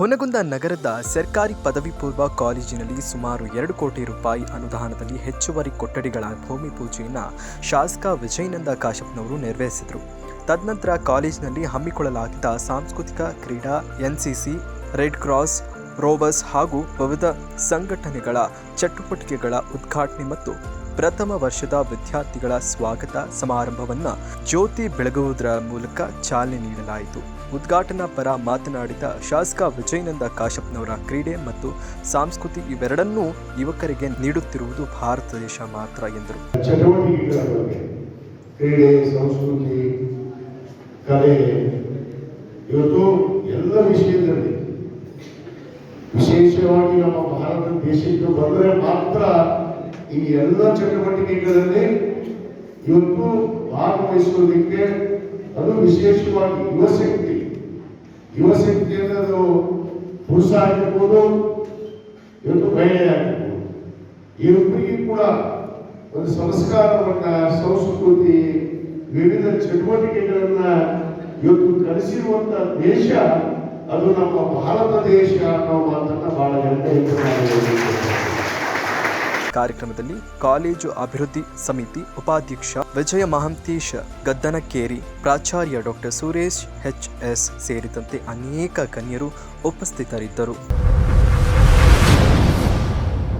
ಹುನಗುಂದ ನಗರದ ಸರ್ಕಾರಿ ಪದವಿ ಪೂರ್ವ ಕಾಲೇಜಿನಲ್ಲಿ ಸುಮಾರು ಎರಡು ಕೋಟಿ ರೂಪಾಯಿ ಅನುದಾನದಲ್ಲಿ ಹೆಚ್ಚುವರಿ ಕೊಠಡಿಗಳ ಭೂಮಿ ಪೂಜೆಯನ್ನು ಶಾಸಕ ವಿಜಯನಂದ ಕಾಶಪ್ಪನವರು ನೆರವೇರಿಸಿದರು. ತದನಂತರ ಕಾಲೇಜಿನಲ್ಲಿ ಹಮ್ಮಿಕೊಳ್ಳಲಾಗಿದ್ದ ಸಾಂಸ್ಕೃತಿಕ ಕ್ರೀಡಾ ಎನ್ಸಿಸಿ ರೆಡ್ ಕ್ರಾಸ್, ರೋವರ್ಸ್ ಹಾಗೂ ವಿವಿಧ ಸಂಘಟನೆಗಳ ಚಟುವಟಿಕೆಗಳ ಉದ್ಘಾಟನೆ ಮತ್ತು ಪ್ರಥಮ ವರ್ಷದ ವಿದ್ಯಾರ್ಥಿಗಳ ಸ್ವಾಗತ ಸಮಾರಂಭವನ್ನು ಜ್ಯೋತಿ ಬೆಳಗುವುದರ ಮೂಲಕ ಚಾಲನೆ ನೀಡಲಾಯಿತು. ಉದ್ಘಾಟನಾ ಪರ ಮಾತನಾಡಿದ ಶಾಸಕ ವಿಜಯನಂದ ಕಾಶಪ್ಪನವರ ಕ್ರೀಡೆ ಮತ್ತು ಸಂಸ್ಕೃತಿ ಇವೆರಡನ್ನೂ ಯುವಕರಿಗೆ ನೀಡುತ್ತಿರುವುದು ಭಾರತ ದೇಶ ಮಾತ್ರ ಎಂದರು. ಕ್ರೀಡೆ, ಸಂಸ್ಕೃತಿ, ಕಲೆ, ಇವತ್ತು ಎಲ್ಲ ವಿಷಯದಲ್ಲಿ ವಿಶೇಷವಾಗಿ ನಮ್ಮ ಭಾರತ ದೇಶಕ್ಕೆ ಬಂದರೆ ಮಾತ್ರ ಈ ಎಲ್ಲ ಚಟುವಟಿಕೆಗಳಲ್ಲಿ ಇವತ್ತು ಭಾಗವಹಿಸುವುದಕ್ಕೆ ಅದು ವಿಶೇಷವಾಗಿ ಯುವಶಕ್ತಿ. ಯುವಶಕ್ತಿ ಅನ್ನೋದು ಪುರುಷ ಆಗಿರ್ಬೋದು, ಇವತ್ತು ಮಹಿಳೆ ಆಗಿರ್ಬೋದು. ಕೂಡ ಒಂದು ಸಂಸ್ಕಾರವನ್ನ, ಸಂಸ್ಕೃತಿ, ವಿವಿಧ ಚಟುವಟಿಕೆಗಳನ್ನ ಇವತ್ತು ಕಲಿಸಿರುವಂತ ದೇಶ, ಅದು ನಮ್ಮ ಭಾರತ ದೇಶ ಅನ್ನೋ ಮಾತನ್ನ ಬಹಳ ಹೇಳಲಿಕ್ಕೆ ಕಾರ್ಯಕ್ರಮದಲ್ಲಿ ಕಾಲೇಜು ಅಭಿವೃದ್ಧಿ ಸಮಿತಿ ಉಪಾಧ್ಯಕ್ಷ ವಿಜಯ ಮಹಂತೇಶ, ಗದ್ದನಕೇರಿ ಪ್ರಾಚಾರ್ಯ ಡಾಕ್ಟರ್ ಸುರೇಶ್ ಎಚ್ ಎಸ್ ಸೇರಿದಂತೆ ಅನೇಕ ಗಣ್ಯರು ಉಪಸ್ಥಿತರಿದ್ದರು.